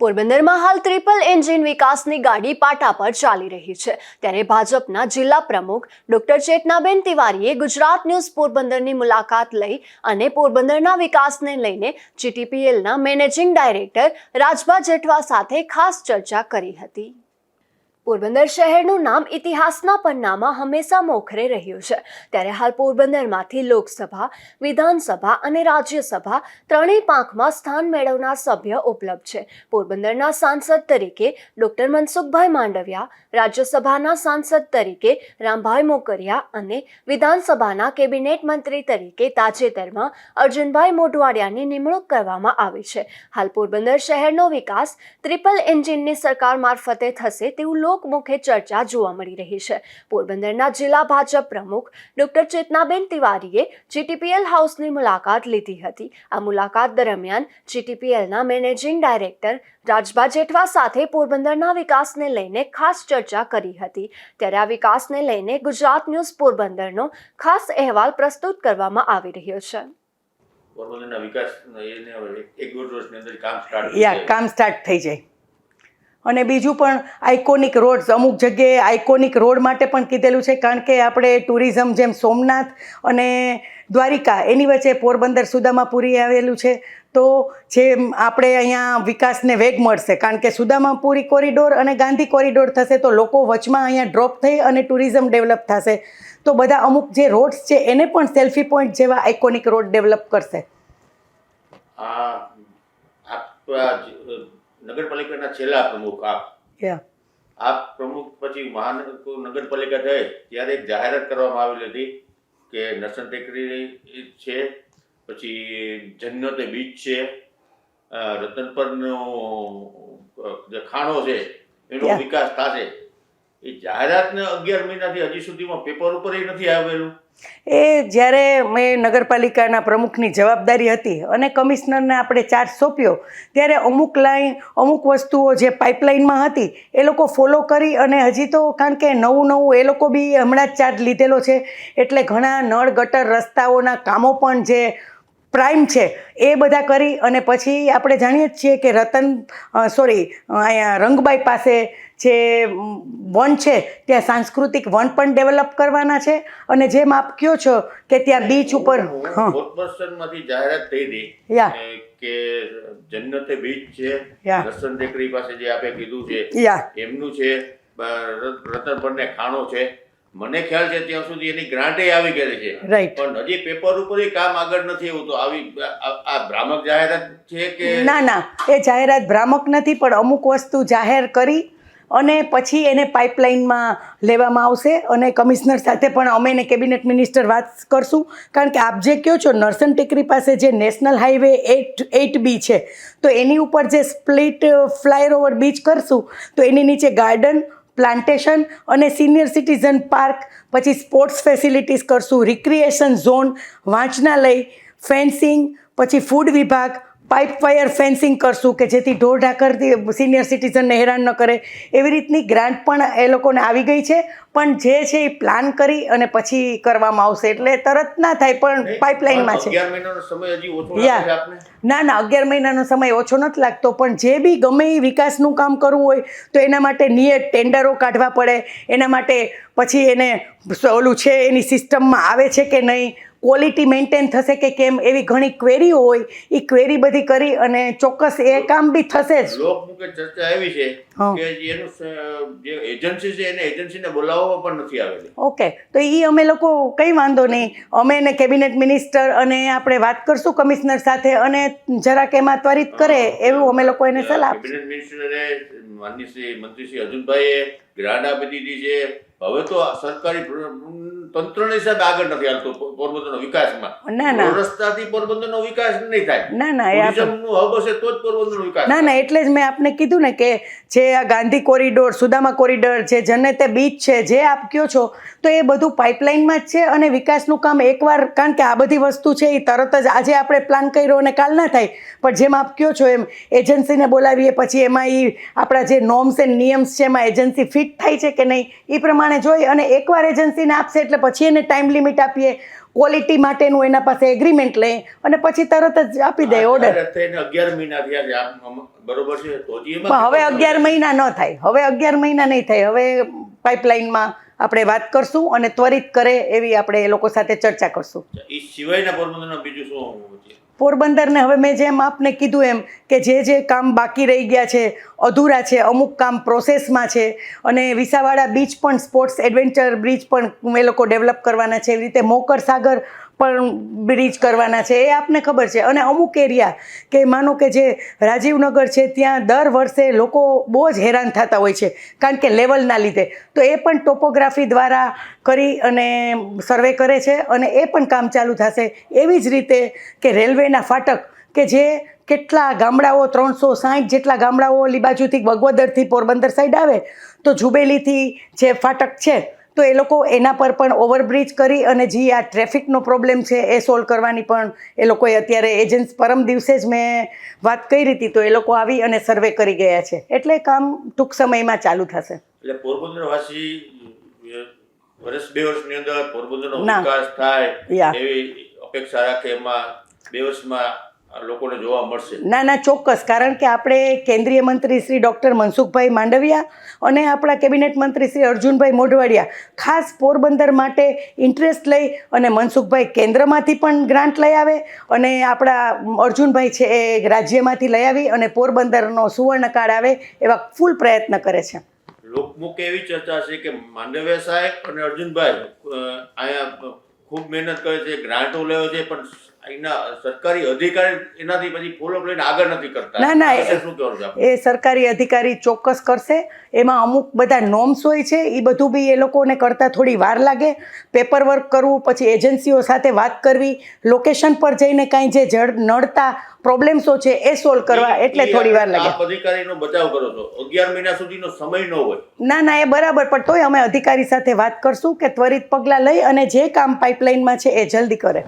પોરબંદરમાં હાલ triple engine વિકાસની ગાડી પાટા પર ચાલી રહી છે. ત્યારે ભાજપના જિલ્લા પ્રમુખ ડોક્ટર ચેતનાબેન તિવારીએ ગુજરાત ન્યૂઝ પોરબંદરની મુલાકાત લઈ અને પોરબંદરના વિકાસને લઈને જીટીપીએલના મેનેજિંગ ડાયરેક્ટર રાજભા જેઠવા સાથે ખાસ ચર્ચા કરી હતી. પોરબંદર શહેરનું નામ ઇતિહાસના પન્નામાં હંમેશા મોખરે રહ્યું છે. ત્યારે હાલ પોરબંદરમાંથી લોકસભા, વિધાનસભા અને રાજ્યસભા ત્રણેય પાંખમાં સ્થાન મેળવનાર સભ્ય ઉપલબ્ધ છે. પોરબંદરના સાંસદ તરીકે ડોક્ટર મનસુખભાઈ માંડવિયા, રાજ્યસભાના સાંસદ તરીકે રામભાઈ મોકરિયા અને વિધાનસભાના કેબિનેટ મંત્રી તરીકે તાજેતરમાં અર્જુનભાઈ મોઢવાડિયાની નિમણૂક કરવામાં આવી છે. હાલ પોરબંદર શહેરનો વિકાસ ટ્રિપલ એન્જિનની સરકાર મારફતે થશે તેવું લોકમુખે ચર્ચા જોવા મળી રહી છે. પોરબંદરના જિલ્લા ભાજપ પ્રમુખ ડોક્ટર ચેતનાબેન તિવારીએ જીટીપીએલ હાઉસની મુલાકાત લીધી હતી. આ મુલાકાત દરમિયાન જીટીપીએલના મેનેજિંગ ડાયરેક્ટર રાજભા જેઠવા સાથે પોરબંદરના વિકાસને લઈને ખાસ ચર્ચા કરી હતી. ત્યારે આ વિકાસને લઈને ગુજરાત ન્યૂઝ પોરબંદરનો ખાસ અહેવાલ પ્રસ્તુત કરવામાં આવી રહ્યો છે. પોરબંદરના વિકાસ એક દોઢ વર્ષની અંદર કામ સ્ટાર્ટ કામ સ્ટાર્ટ થઈ જાય. અને બીજું પણ આઇકોનિક રોડ્સ અમુક જગ્યાએ આઇકોનિક રોડ માટે પણ કીધેલું છે, કારણ કે આપણે ટુરિઝમ જેમ સોમનાથ અને દ્વારિકા, એની વચ્ચે પોરબંદર સુદામાપુરી આવેલું છે. તો જે આપણે અહીંયા વિકાસને વેગ મળશે, કારણ કે સુદામાપુરી કોરિડોર અને ગાંધી કોરિડોર થશે તો લોકો વચમાં અહીંયા ડ્રોપ થઈ અને ટુરિઝમ ડેવલપ થશે. તો બધા અમુક જે રોડ્સ છે, એને પણ સેલ્ફી પોઈન્ટ જેવા આઇકોનિક રોડ ડેવલપ કરશે. નગરપાલિકાના છેલ્લા પ્રમુખ આપ. આપ પ્રમુખ પછી મહાન નગરપાલિકા થઈ ત્યારે એક જાહેરાત કરવામાં આવેલી હતી કે નરસન ટેકરી છે પછી જન્નતે બીચ છે રતનપરનો જે ખાણો છે એનો. વિકાસ થશે. એ જાહેરાતને અગિયાર મહિનાથી હજી સુધીમાં પેપર ઉપર નથી આવેલું. એ જ્યારે મેં નગરપાલિકાના પ્રમુખની જવાબદારી હતી અને કમિશનરને આપણે ચાર્જ સોંપ્યો, ત્યારે અમુક લાઈન, અમુક વસ્તુઓ જે પાઇપલાઇનમાં હતી, એ લોકો ફોલો કરી અને હજી તો કારણ કે નવું નવું એ લોકો બી હમણાં જ ચાર્જ લીધેલો છે. એટલે ઘણા નળ ગટર રસ્તાઓના કામો પણ જે પ્રાઇમ છે એ બધા કરી અને પછી આપણે જાણીએ જ છીએ કે રતન સોરી અહીંયા રંગબાઈ પાસે જે વન છે ત્યાં સાંસ્કૃતિક વન પણ ડેવલપ કરવાના છે અને જેમ આપ કહો છો કે ત્યાં બીચ ઉપર હા જાહેરાત થઈ હતી કે જન્નતે બીચ છે. દર્શન દેકરી પાસે જે આપે કીધું છે એમનું છે રતન પણ રતનપરને ખાણો છે મને ખ્યાલ છે ત્યાં સુધી એની ગ્રાન્ટે આવી ગયેલી છે. રાઈટ પણ હજી પેપર ઉપર કામ આગળ નથી એવું તો આવી આ ભ્રામક જાહેરાત છે કે ના ના. એ જાહેરાત ભ્રામક નથી પણ અમુક વસ્તુ જાહેર કરી અને પછી એને પાઇપલાઇનમાં લેવામાં આવશે અને કમિશનર સાથે પણ અમે એને કેબિનેટ મિનિસ્ટર વાત કરશું. કારણ કે આપ જે કહો છો નરસન ટેકરી પાસે જે national highway eight eight B છે તો એની ઉપર જે સ્પ્લિટ ફ્લાયઓવર બીચ કરશું તો એની નીચે ગાર્ડન પ્લાન્ટેશન અને સિનિયર સિટીઝન પાર્ક, પછી સ્પોર્ટ્સ ફેસિલિટીઝ કરશું, રિક્રિએશન ઝોન, વાંચનાલય, ફેન્સિંગ, પછી ફૂડ વિભાગ પાઇપ વાયર ફેન્સિંગ કરશું કે જેથી ઢોર ઢાકરથી સિનિયર સિટીઝનને હેરાન ન કરે. એવી રીતની ગ્રાન્ટ પણ એ લોકોને આવી ગઈ છે. પણ જે છે એ પ્લાન કરી અને પછી કરવામાં આવશે. એટલે તરત ના થાય પણ પાઇપલાઇનમાં છે. યા. ના ના અગિયાર મહિનાનો સમય ઓછો નથી લાગતો. પણ જે બી ગમે એ વિકાસનું કામ કરવું હોય તો એના માટે નિયત ટેન્ડરો કાઢવા પડે. એના માટે પછી એને ઓલું છે એની સિસ્ટમમાં આવે છે કે નહીં ક્વોલિટી મેન્ટેન થશે કે કેમ એવી ઘણી ક્વેરીઓ હોય એ ક્વેરી બધી કરી અને ચોક્કસ એ કામ બી થશે જ. લોકમુખે ચર્ચા એવી છે કે એનું જે એજન્સી છે એને એજન્સીને બોલાવવા પણ નથી આવેલી. ઓકે તો એ અમે લોકો કંઈ વાંધો નહીં. અમે એને કેબિનેટ મિનિસ્ટર અને આપણે વાત કરશું કમિશનર સાથે અને જરાક એમાં ત્વરિત કરે એવું અમે લોકો એને સલાહ. કેબિનેટ મિનિસ્ટરે માનનીય શ્રી મંત્રી શ્રી અર્જુનભાઈએ ગ્રાન્ટ આપી દીધી છે. હવે તો સરકારી તંત્રની હિસાબે આગળ નથી હાલતું પોરબંદરનો વિકાસમાં. ના ના. રસ્તાથી પોરબંદરનો વિકાસ નહીં થાય. ના ના એ ટુરિઝમનું હબ હશે તો જ પોરબંદરનો વિકાસ ના ના એટલે જ મેં આપને કીધું ને કે જે આ ગાંધી કોરિડોર સુદામા કોરિડોર જે જન્નતે બીચ છે જે આપ કહો છો તો એ બધું પાઇપલાઇનમાં જ છે અને વિકાસનું કામ એકવાર કારણ કે આ બધી વસ્તુ છે એ તરત જ આજે આપણે પ્લાન કર્યો અને કાલ ના થાય. પણ જેમ આપ કહો છો એમ એજન્સીને બોલાવીએ પછી એમાં એ આપણા જે નોર્મ્સ એન્ડ નિયમ્સ છે એમાં એજન્સી ફિટ થાય છે કે નહીં એ પ્રમાણે જોઈ અને એકવાર એજન્સીને આપશે એટલે પછી એને ટાઈમ લિમિટ આપીએ ક્વોલિટી માટેનું એના પાસે એગ્રીમેન્ટ લઈએ અને પછી તરત જ આપી દે ઓર્ડર અગિયાર મહિના થયા બરોબર છે? પણ હવે અગિયાર મહિના ન થાય. હવે અગિયાર મહિના નહીં થાય. હવે પાઇપલાઇનમાં આપણે વાત કરશું અને ત્વરિત કરે એવી આપણે એ લોકો સાથે ચર્ચા કરશું. એ સિવાયના પોરબંદરના બીજું શું પોરબંદરને હવે મેં જેમ આપને કીધું એમ કે જે જે કામ બાકી રહી ગયા છે, અધૂરા છે, અમુક કામ પ્રોસેસમાં છે અને વિસાવાડા બીચ પણ સ્પોર્ટ્સ એડવેન્ચર બ્રિજ પણ એ લોકો ડેવલપ કરવાના છે, એવી રીતે મોકર સાગર પણ બ્રિજ કરવાના છે એ આપને ખબર છે. અને અમુક એરિયા કે માનો કે જે રાજીવનગર છે, ત્યાં દર વર્ષે લોકો બહુ જ હેરાન થતા હોય છે, કારણ કે લેવલના લીધે. તો એ પણ ટોપોગ્રાફી દ્વારા કરી અને સર્વે કરે છે અને એ પણ કામ ચાલુ થશે. એવી જ રીતે કે રેલવેના ફાટક કે જે કેટલા ગામડાઓ, ત્રણસો સાઠ જેટલા ગામડાઓ ઓલી બાજુથી બગવદરથી પોરબંદર સાઈડ આવે, તો જુબેલીથી જે ફાટક છે તો એ લોકો એના પર પણ ઓવરબ્રિજ કરી અને જે આ ટ્રાફિકનો પ્રોબ્લેમ છે એ સોલ્વ કરવાની પણ એ લોકોએ અત્યારે એજન્સ પરમ દિવસે જ મેં વાત કરી હતી તો એ લોકો આવી અને સર્વે કરી ગયા છે. એટલે કામ ટૂંક સમયમાં ચાલુ થશે. એટલે પોરબંદરવાસી વર્ષ બે વર્ષની અંદર પોરબંદરનો. વિકાસ થાય એવી અપેક્ષા રાખે એમાં બે વર્ષમાં લોકોને જોવા મળશે. ના ના ચોક્કસ. કારણ કે આપણે કેન્દ્રીય મંત્રી શ્રી ડૉક્ટર મનસુખભાઈ માંડવિયા અને આપણા કેબિનેટ મંત્રી શ્રી અર્જુનભાઈ મોઢવાડિયા ખાસ પોરબંદર માટે ઇન્ટરેસ્ટ લઈ અને મનસુખભાઈ કેન્દ્રમાંથી પણ ગ્રાન્ટ લઈ આવે અને આપણા અર્જુનભાઈ છે એ રાજ્યમાંથી લઈ આવી અને પોરબંદરનો સુવર્ણકાળ આવે એવા ફૂલ પ્રયત્ન કરે છે. લોકમુખે એવી ચર્ચા છે કે માંડવિયા સાહેબ અને અર્જુનભાઈ અહીંયા ખૂબ મહેનત કરે છે ગ્રાન્ટો લેવો છે પણ સરકારી અધિકારી એનાથી પછી ફોલોઅપ લઈને આગળ નથી કરતા. ના, ના, શું કહેવાનું એ સરકારી અધિકારી ચોક્કસ કરશે. એમાં અમુક બધા નોર્મ્સ હોય છે એ બધું બી એ લોકોને કરતાં થોડી વાર લાગે. પેપર વર્ક કરવું પછી એજન્સીઓ સાથે વાત કરવી લોકેશન પર જઈને કાંઈ જે જળ નડતા પ્રોબ્લેમ્સો છે એ સોલ્વ કરવા એટલે થોડી વાર લાગે. અધિકારીનો બચાવ કરો છો. અગિયાર મહિના સુધીનો સમય ન હોય. ના ના એ બરાબર પણ તોય અમે અધિકારી સાથે વાત કરશું કે ત્વરિત પગલાં લઈ અને જે કામ પાઇપલાઇનમાં છે એ જલ્દી કરે.